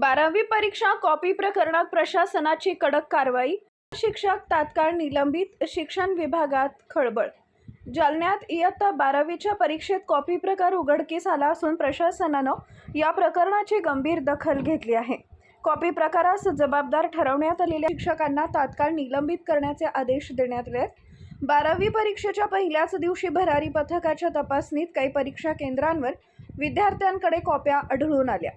बारावी परीक्षा कॉपी प्रकरणात प्रशासनाची कडक कारवाई शिक्षक तात्काळ निलंबित शिक्षण विभागात खळबळ. जालन्यात इयत्ता बारावीच्या परीक्षेत कॉपी प्रकार उघडकीस आला असून प्रशासनानं या प्रकरणाची गंभीर दखल घेतली आहे. कॉपी प्रकारास जबाबदार ठरवण्यात आलेल्या शिक्षकांना तात्काळ निलंबित करण्याचे आदेश देण्यात आले आहेत बारावी परीक्षेच्या पहिल्याच दिवशी भरारी पथकाच्या तपासणीत काही परीक्षा केंद्रांवर विद्यार्थ्यांकडे कॉप्या आढळून आल्या.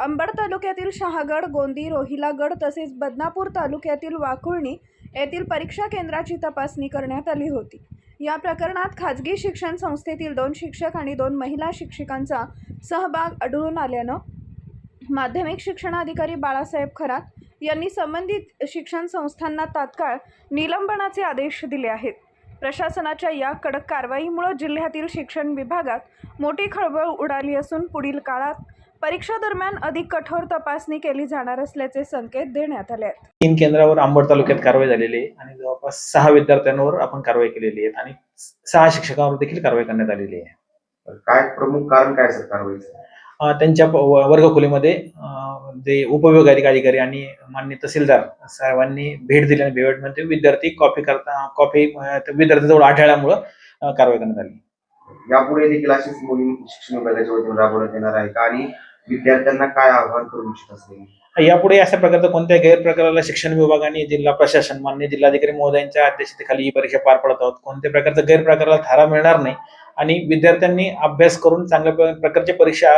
अंबड तालुक्यातील शहागड गोंदी रोहिलागड तसेच बदनापूर तालुक्यातील वाकुळणी येथील परीक्षा केंद्राची तपासणी करण्यात आली होती. या प्रकरणात खाजगी शिक्षण संस्थेतील दोन शिक्षक आणि दोन महिला शिक्षकांचा सहभाग आढळून आल्यानं माध्यमिक शिक्षणाधिकारी बाळासाहेब खरात यांनी संबंधित शिक्षण संस्थांना तात्काळ निलंबनाचे आदेश दिले आहेत. प्रशासनाच्या या कडक कारवाईमुळे जिल्ह्यातील शिक्षण विभागात मोठी खळबळ उडाली असून पुढील काळात परीक्षा दरम्यान अधिक कठोर तपासणी केली जाणार असल्याचे संकेत देण्यात आले आहेत. तीन केंद्रावर अंबड तालुक्यात कारवाई झालेली आहे आणि जवळपास सहा विद्यार्थ्यांवर आपण कारवाई केलेली आहे आणि सहा शिक्षकांवर देखील कारवाई करण्यात आलेली आहे. काय प्रमुख कारण काय सर कारवाईचं? अं, त्यांच्या प- व- वर्गखोलीमध्ये अं, जे उपविभागाधिक अधिकारी आणि मान्य तहसीलदार साहेबांनी भेट दिली आणि भेटमध्ये विद्यार्थी कॉपी करता कॉपी अं, त्या विद्यार्थ्यांजवळ आढळल्यामुळं अं, कारवाई करण्यात आली. यापुढे देखील अशीच मोहीम शिक्षण विभागाच्या वतीने राबवण्यात येणार आहे का? आणि विद्यार्थ्यांना काय आव्हान करू इच्छित असेल यापुढे अशा प्रकारचं कोणत्या गैरप्रकाराला शिक्षण विभागाने जिल्हा प्रशासन मान्य जिल्हाधिकारी महोदयांच्या अध्यक्षतेखाली ही परीक्षा पार पडत आहोत? कोणत्या प्रकारचं गैरप्रकाराला थारा मिळणार नाही? आणि विद्यार्थ्यांनी अभ्यास करून चांगल्या प्रकारच्या परीक्षा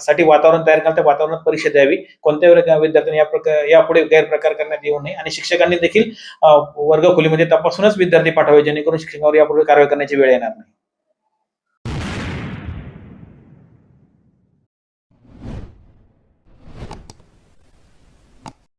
साठी वातावरण तयार करून त्या वातावरणात परीक्षा द्यावी. कोणत्या विद्यार्थ्यांनी या प्रकार यापुढे गैरप्रकार करण्यात येऊ नये? आणि शिक्षकांनी देखील अं, वर्गखोलीमध्ये तपासूनच विद्यार्थी पाठवावे जेणेकरून शिक्षकांवर यापुढे कारवाई करण्याची वेळ येणार नाही.